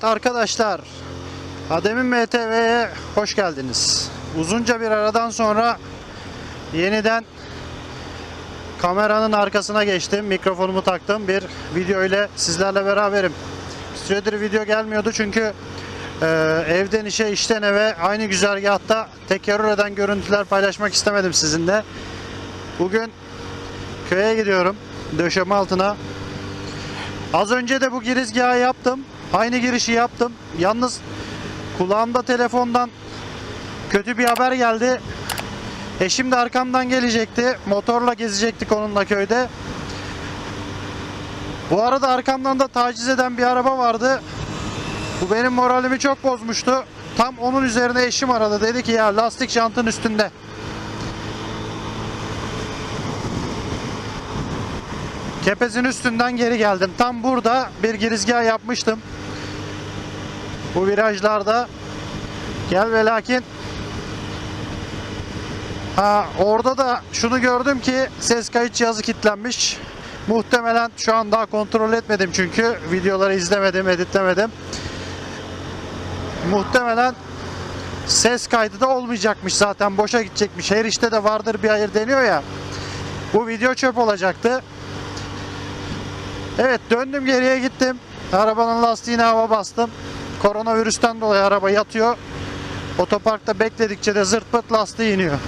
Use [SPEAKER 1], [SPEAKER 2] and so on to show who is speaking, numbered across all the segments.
[SPEAKER 1] Evet arkadaşlar, Adem'in MTV'ye hoş geldiniz. Uzunca bir aradan sonra yeniden kameranın arkasına geçtim, mikrofonumu taktım. Bir video ile sizlerle beraberim. Süredir video gelmiyordu çünkü e, evden işe, işten eve aynı güzergahta tekerrür eden görüntüler paylaşmak istemedim sizinle. Bugün köye gidiyorum, döşeme altına. Az önce de bu girizgahı yaptım. Aynı girişi yaptım. Yalnız kulağımda telefondan kötü bir haber geldi. Eşim de arkamdan gelecekti. Motorla gezecektik onunla köyde. Bu arada arkamdan da taciz eden bir araba vardı. Bu benim moralimi çok bozmuştu. Tam onun üzerine eşim aradı. Dedi ki ya lastik jantın üstünde. Kepezin üstünden geri geldim. Tam burada bir girizgah yapmıştım. Bu virajlarda gel ve lakin ha orada da şunu gördüm ki ses kayıt cihazı kilitlenmiş. Muhtemelen şu an daha kontrol etmedim çünkü videoları izlemedim, editlemedim. Muhtemelen ses kaydı da olmayacakmış zaten boşa gidecekmiş. Her işte de vardır bir hayır deniyor ya. Bu video çöp olacaktı. Evet döndüm geriye gittim. Arabanın lastiğine hava bastım. Koronavirüsten dolayı araba yatıyor. Otoparkta bekledikçe de zırt pırt lastiği iniyor.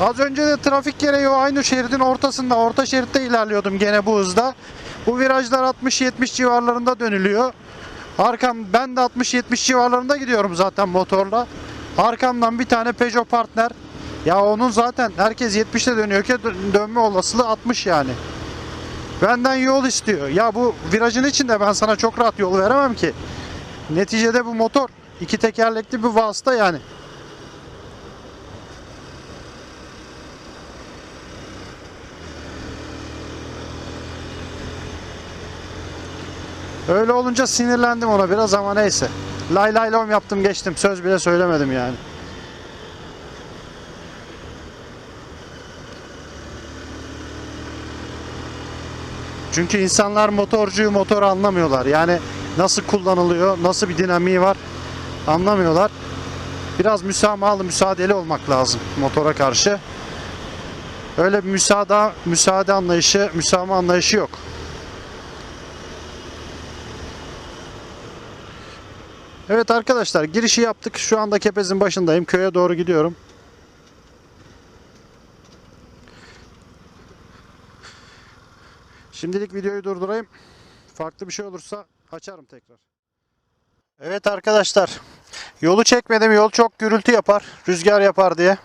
[SPEAKER 1] Az önce de trafik gereği o aynı şeridin ortasında, orta şeritte ilerliyordum gene bu hızda. Bu virajlar 60-70 civarlarında dönülüyor. Arkam ben de 60-70 civarlarında gidiyorum zaten motorla. Arkamdan bir tane Peugeot Partner. Ya onun zaten herkes 70'te dönüyor ki dö- dönme olasılığı 60 yani. Benden yol istiyor. Ya bu virajın içinde ben sana çok rahat yol veremem ki. Neticede bu motor iki tekerlekli bir vasıta yani. Öyle olunca sinirlendim ona biraz ama neyse. Lay lay lom yaptım geçtim. Söz bile söylemedim yani. Çünkü insanlar motorcuyu motor anlamıyorlar. Yani nasıl kullanılıyor, nasıl bir dinamiği var anlamıyorlar. Biraz müsamahalı, müsaadeli olmak lazım motora karşı. Öyle bir müsaade, müsaade anlayışı, müsamaha anlayışı yok. Evet arkadaşlar girişi yaptık. Şu anda Kepez'in başındayım. Köye doğru gidiyorum. Şimdilik videoyu durdurayım. Farklı bir şey olursa açarım tekrar. Evet arkadaşlar. Yolu çekmedim. Yol çok gürültü yapar. Rüzgar yapar diye.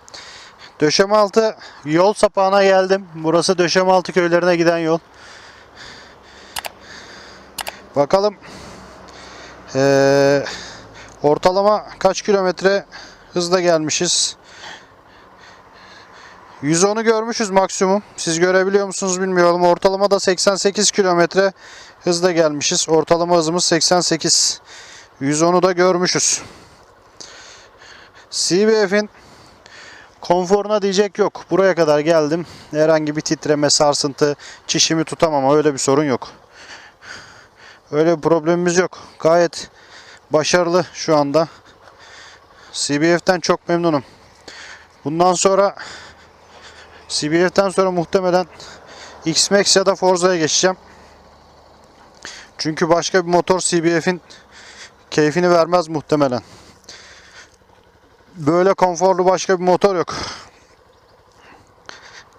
[SPEAKER 1] Döşemealtı yol sapağına geldim. Burası Döşemealtı köylerine giden yol. Bakalım. Ee, ortalama kaç kilometre hızla gelmişiz. 110'u görmüşüz maksimum. Siz görebiliyor musunuz bilmiyorum. Ortalama da 88 kilometre hızla gelmişiz. Ortalama hızımız 88. 110'u da görmüşüz. CBF'in konforuna diyecek yok. Buraya kadar geldim. Herhangi bir titreme, sarsıntı, çişimi tutamama öyle bir sorun yok. Öyle bir problemimiz yok. Gayet başarılı şu anda. CBF'ten çok memnunum. Bundan sonra CBF'ten sonra muhtemelen X-Max ya da Forza'ya geçeceğim. Çünkü başka bir motor CBF'in keyfini vermez muhtemelen. Böyle konforlu başka bir motor yok.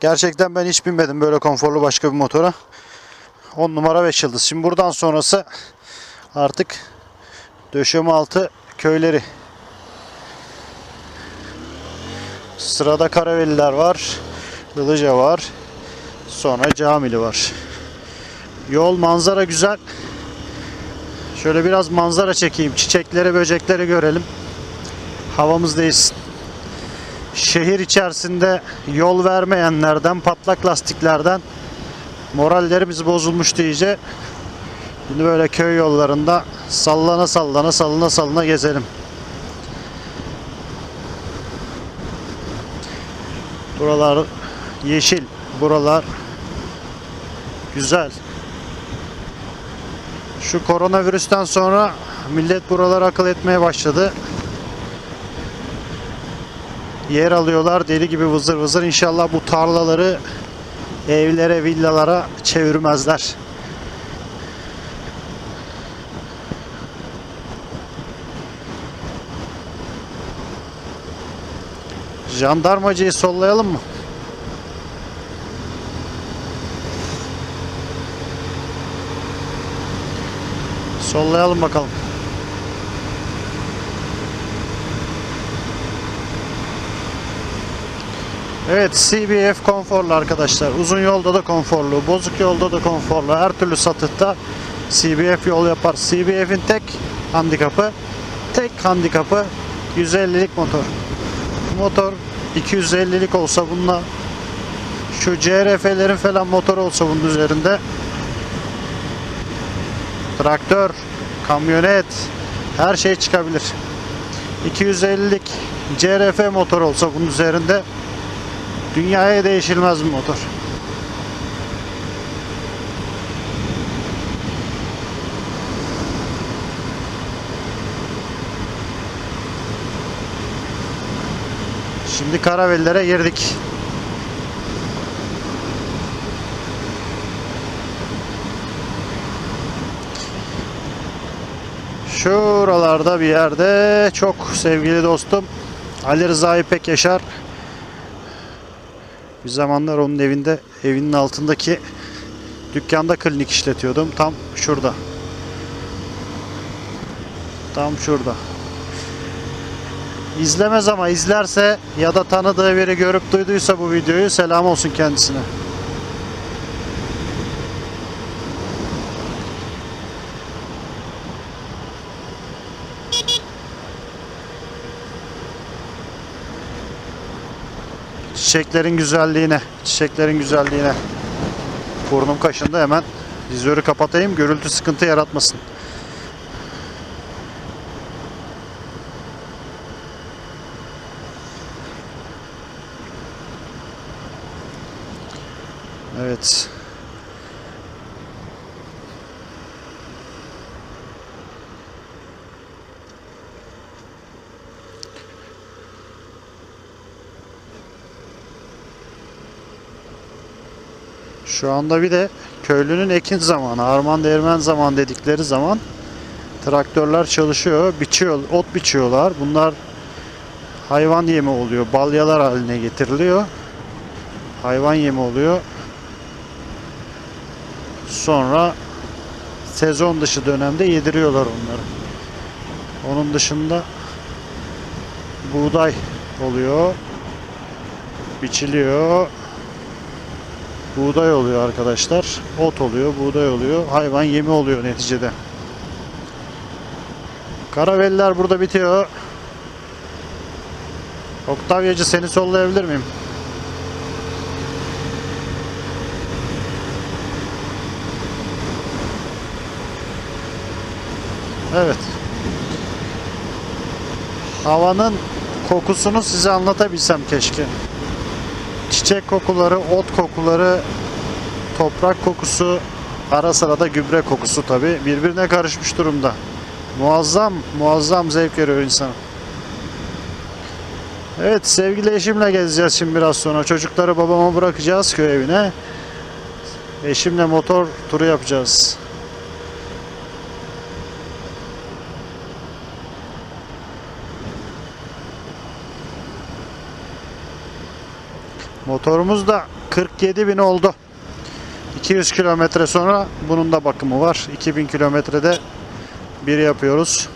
[SPEAKER 1] Gerçekten ben hiç binmedim böyle konforlu başka bir motora. 10 numara 5 yıldız. Şimdi buradan sonrası artık döşeme altı köyleri. Sırada Karaveliler var. Ilıca var. Sonra Camili var. Yol manzara güzel. Şöyle biraz manzara çekeyim. Çiçekleri, böcekleri görelim. Havamız değilsin. Şehir içerisinde yol vermeyenlerden, patlak lastiklerden morallerimiz bozulmuştu iyice. Şimdi böyle köy yollarında sallana sallana sallana sallana gezelim. Buralar yeşil. Buralar güzel. Şu koronavirüsten sonra millet buraları akıl etmeye başladı. Yer alıyorlar deli gibi vızır vızır. İnşallah bu tarlaları evlere, villalara çevirmezler. Jandarmacıyı sollayalım mı? Sollayalım bakalım. Evet CBF konforlu arkadaşlar. Uzun yolda da konforlu, bozuk yolda da konforlu. Her türlü satıhta CBF yol yapar. CBF'in tek handikapı, tek handikapı 150'lik motor. Bu motor 250'lik olsa bununla şu CRF'lerin falan motoru olsa bunun üzerinde traktör, kamyonet her şey çıkabilir. 250'lik CRF motor olsa bunun üzerinde dünyaya değişilmez bir motor. Şimdi karavellere girdik. Şuralarda bir yerde çok sevgili dostum Ali Rıza İpek Yaşar bir zamanlar onun evinde evinin altındaki dükkanda klinik işletiyordum. Tam şurada. Tam şurada. İzlemez ama izlerse ya da tanıdığı biri görüp duyduysa bu videoyu selam olsun kendisine. Çiçeklerin güzelliğine, çiçeklerin güzelliğine. Burnum kaşındı hemen. Vizörü kapatayım, gürültü sıkıntı yaratmasın. Evet. Şu anda bir de köylünün ekin zamanı, arman değirmen zaman dedikleri zaman traktörler çalışıyor, biçiyor, ot biçiyorlar. Bunlar hayvan yemi oluyor, balyalar haline getiriliyor. Hayvan yemi oluyor. Sonra sezon dışı dönemde yediriyorlar onları. Onun dışında buğday oluyor. Biçiliyor. Buğday oluyor arkadaşlar. Ot oluyor, buğday oluyor. Hayvan yemi oluyor neticede. Karaveller burada bitiyor. Oktavyacı seni sollayabilir miyim? Evet. Havanın kokusunu size anlatabilsem keşke. Çiçek kokuları, ot kokuları, toprak kokusu, ara sıra da gübre kokusu tabi birbirine karışmış durumda. Muazzam, muazzam zevk veriyor insana. Evet sevgili eşimle gezeceğiz şimdi biraz sonra. Çocukları babama bırakacağız köy evine. Eşimle motor turu yapacağız. Motorumuz da 47 bin oldu. 200 kilometre sonra bunun da bakımı var. 2000 kilometrede bir yapıyoruz.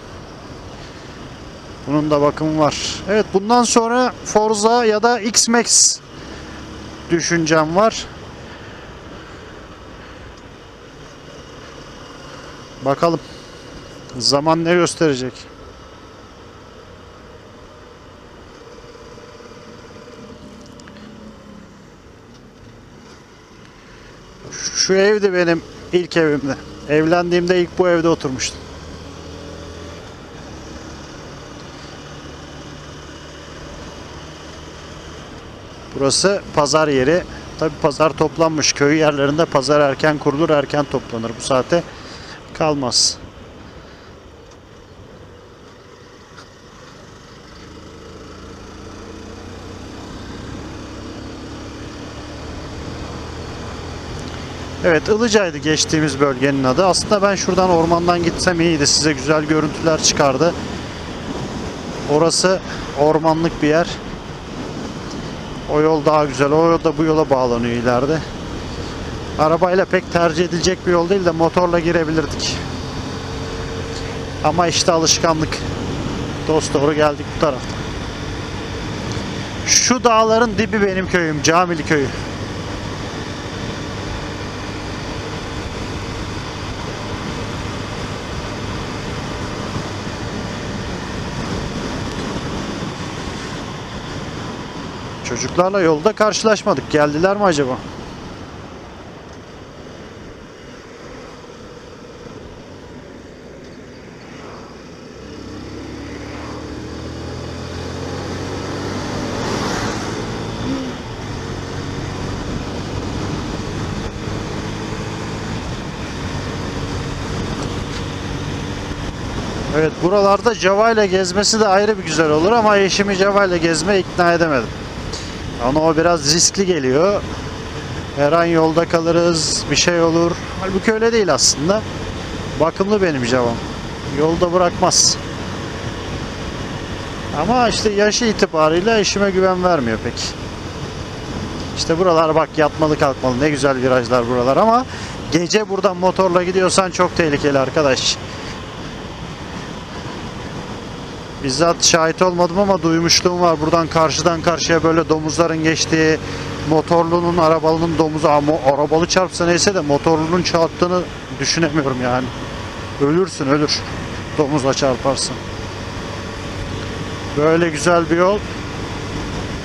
[SPEAKER 1] Bunun da bakımı var. Evet bundan sonra Forza ya da X-Max düşüncem var. Bakalım. Zaman ne gösterecek? Şu evdi benim ilk evimde. Evlendiğimde ilk bu evde oturmuştum. Burası pazar yeri. Tabi pazar toplanmış. Köy yerlerinde pazar erken kurulur, erken toplanır. Bu saate kalmaz. Evet Ilıca'ydı geçtiğimiz bölgenin adı. Aslında ben şuradan ormandan gitsem iyiydi. Size güzel görüntüler çıkardı. Orası ormanlık bir yer. O yol daha güzel. O yol da bu yola bağlanıyor ileride. Arabayla pek tercih edilecek bir yol değil de motorla girebilirdik. Ama işte alışkanlık. Dost doğru geldik bu tarafta. Şu dağların dibi benim köyüm. Camili köyü. Çocuklarla yolda karşılaşmadık. Geldiler mi acaba? Evet buralarda Java ile gezmesi de ayrı bir güzel olur ama eşimi Java ile gezmeye ikna edemedim. Ona o biraz riskli geliyor. Her an yolda kalırız, bir şey olur. Halbuki öyle değil aslında. Bakımlı benim Java'm. Yolda bırakmaz. Ama işte yaşı itibarıyla eşime güven vermiyor pek. İşte buralar bak yatmalı kalkmalı ne güzel virajlar buralar ama gece buradan motorla gidiyorsan çok tehlikeli arkadaş. Bizzat şahit olmadım ama duymuşluğum var. Buradan karşıdan karşıya böyle domuzların geçtiği, motorlunun, arabalının domuzu, ama arabalı çarpsa neyse de motorlunun çarptığını düşünemiyorum yani. Ölürsün ölür. Domuzla çarparsın. Böyle güzel bir yol.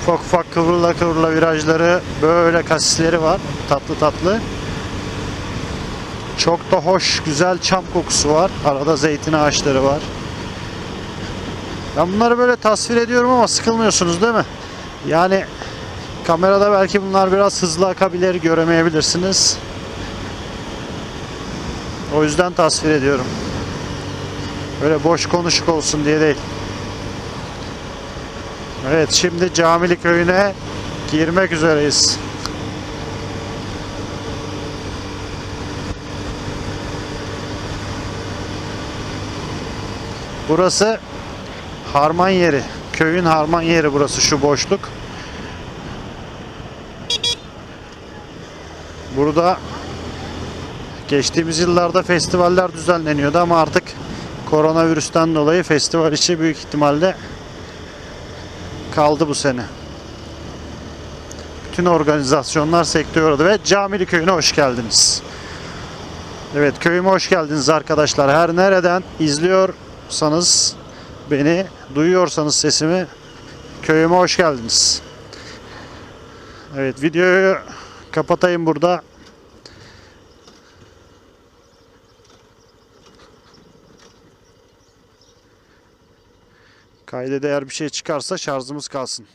[SPEAKER 1] Ufak ufak kıvrıla kıvrıla virajları, böyle kasisleri var. Tatlı tatlı. Çok da hoş, güzel çam kokusu var. Arada zeytin ağaçları var. Ben bunları böyle tasvir ediyorum ama sıkılmıyorsunuz değil mi? Yani kamerada belki bunlar biraz hızlı akabilir, göremeyebilirsiniz. O yüzden tasvir ediyorum. Böyle boş konuşuk olsun diye değil. Evet şimdi Camili köyüne girmek üzereyiz. Burası harman yeri. Köyün harman yeri burası şu boşluk. Burada geçtiğimiz yıllarda festivaller düzenleniyordu ama artık koronavirüsten dolayı festival içi büyük ihtimalle kaldı bu sene. Bütün organizasyonlar sekteye uğradı ve Camili Köyü'ne hoş geldiniz. Evet köyüme hoş geldiniz arkadaşlar. Her nereden izliyorsanız beni duyuyorsanız sesimi köyüme hoş geldiniz. Evet videoyu kapatayım burada. Kayda değer bir şey çıkarsa şarjımız kalsın.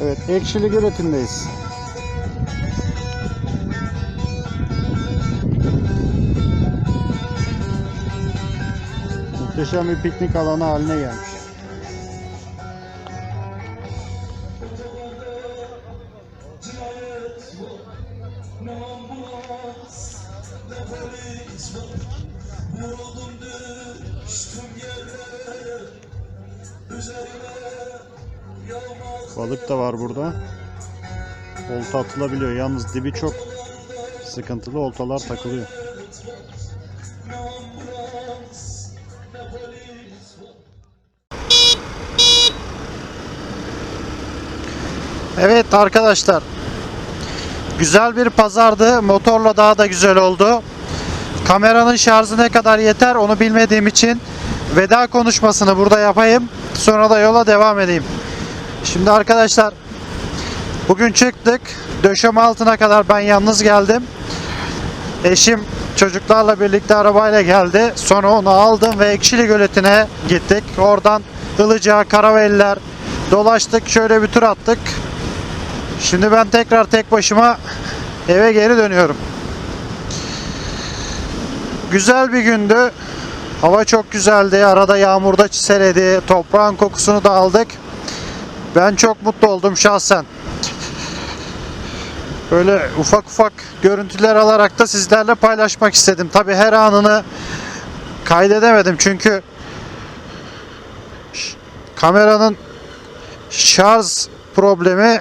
[SPEAKER 1] Evet, ekşili göletindeyiz. Muhteşem bir piknik alanı haline gelmiş. Balık da var burada. Olta atılabiliyor. Yalnız dibi çok sıkıntılı. Oltalar takılıyor. Evet arkadaşlar. Güzel bir pazardı. Motorla daha da güzel oldu. Kameranın şarjı ne kadar yeter onu bilmediğim için veda konuşmasını burada yapayım. Sonra da yola devam edeyim. Şimdi arkadaşlar bugün çıktık. Döşeme altına kadar ben yalnız geldim. Eşim çocuklarla birlikte arabayla geldi. Sonra onu aldım ve Ekşili Göleti'ne gittik. Oradan Ilıca, Karaveller, dolaştık, şöyle bir tur attık. Şimdi ben tekrar tek başıma eve geri dönüyorum. Güzel bir gündü. Hava çok güzeldi. Arada yağmurda çiseledi. Toprağın kokusunu da aldık. Ben çok mutlu oldum şahsen. Böyle ufak ufak görüntüler alarak da sizlerle paylaşmak istedim. Tabi her anını kaydedemedim çünkü kameranın şarj problemi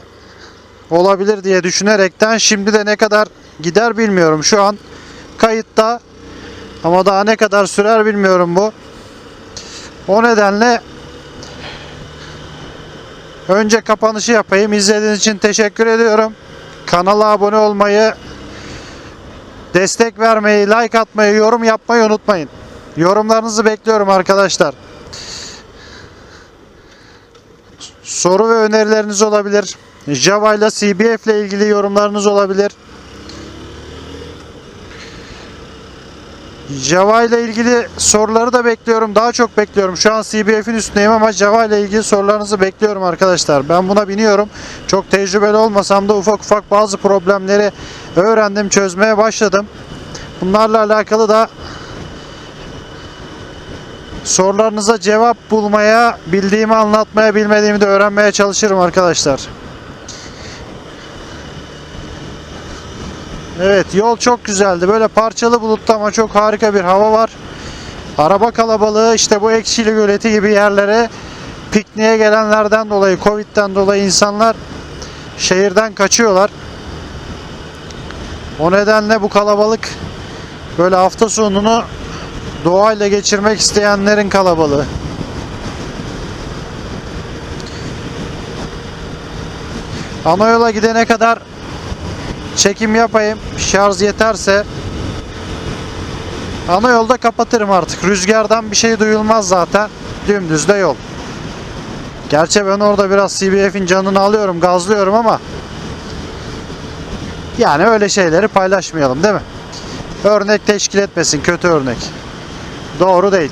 [SPEAKER 1] olabilir diye düşünerekten şimdi de ne kadar gider bilmiyorum. Şu an kayıtta ama daha ne kadar sürer bilmiyorum bu. O nedenle önce kapanışı yapayım. İzlediğiniz için teşekkür ediyorum. Kanala abone olmayı, destek vermeyi, like atmayı, yorum yapmayı unutmayın. Yorumlarınızı bekliyorum arkadaşlar. Soru ve önerileriniz olabilir. Java ile CBF ile ilgili yorumlarınız olabilir. Java ile ilgili soruları da bekliyorum. Daha çok bekliyorum. Şu an CBF'in üstündeyim ama Java ile ilgili sorularınızı bekliyorum arkadaşlar. Ben buna biniyorum. Çok tecrübeli olmasam da ufak ufak bazı problemleri öğrendim, çözmeye başladım. Bunlarla alakalı da sorularınıza cevap bulmaya, bildiğimi anlatmaya, bilmediğimi de öğrenmeye çalışırım arkadaşlar. Evet yol çok güzeldi. Böyle parçalı bulutlu ama çok harika bir hava var. Araba kalabalığı işte bu Ekşili Göleti gibi yerlere pikniğe gelenlerden dolayı, Covid'den dolayı insanlar şehirden kaçıyorlar. O nedenle bu kalabalık böyle hafta sonunu doğayla geçirmek isteyenlerin kalabalığı. Ana yola gidene kadar çekim yapayım. Şarj yeterse ana yolda kapatırım artık. Rüzgardan bir şey duyulmaz zaten. Dümdüz de yol. Gerçi ben orada biraz CBF'in canını alıyorum, gazlıyorum ama yani öyle şeyleri paylaşmayalım değil mi? Örnek teşkil etmesin, kötü örnek. Doğru değil.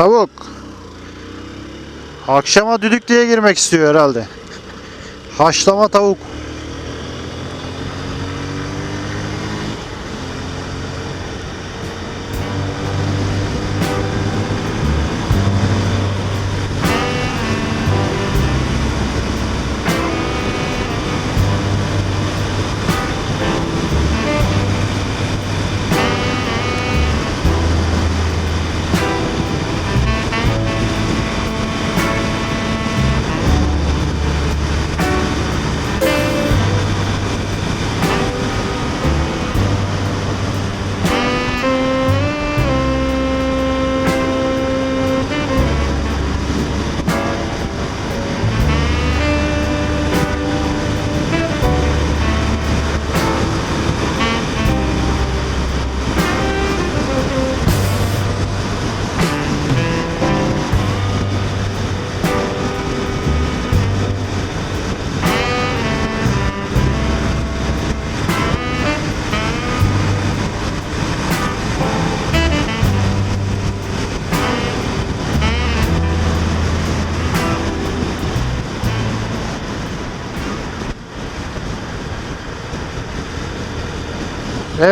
[SPEAKER 1] Tavuk. Akşama düdük diye girmek istiyor herhalde. Haşlama tavuk.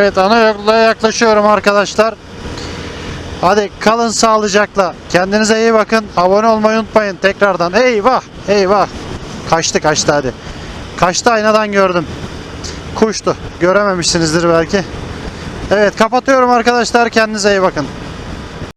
[SPEAKER 1] Evet ana yola yaklaşıyorum arkadaşlar. Hadi kalın sağlıcakla. Kendinize iyi bakın. Abone olmayı unutmayın tekrardan. Eyvah eyvah. Kaçtı kaçtı hadi. Kaçtı aynadan gördüm. Kuştu. Görememişsinizdir belki. Evet kapatıyorum arkadaşlar. Kendinize iyi bakın.